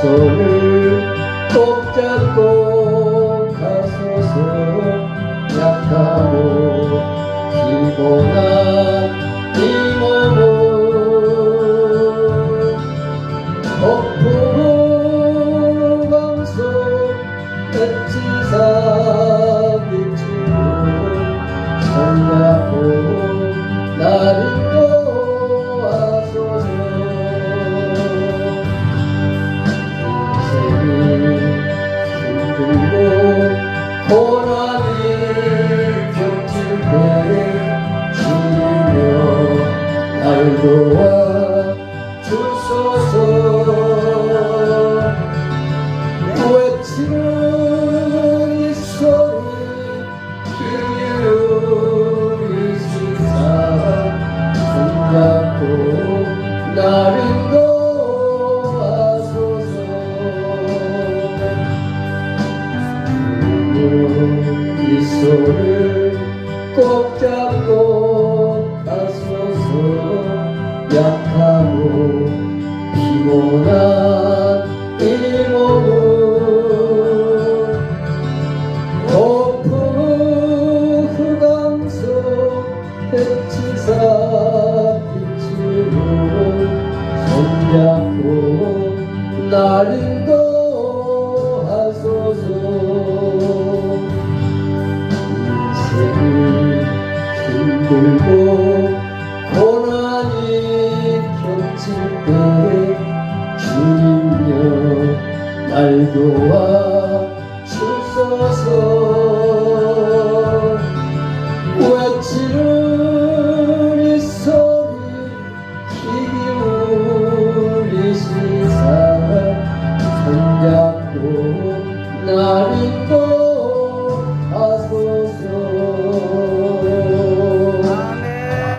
손을 꼭 잡고 가소서 약하고 피곤한 날 도와 주소서. 외치는 이 소리 기울이시사. 손잡고 나를 도와소서. 이 손을 꼭 잡고 약하고 피곤한 이 몸을 높은 흑암 속 햇지사 빛으로 손잡고 나를 도하소서. 인생이 힘들고 때에 주님여 날 도와 주소서 외치는 이 소리 기울이시사 손잡고 나를 도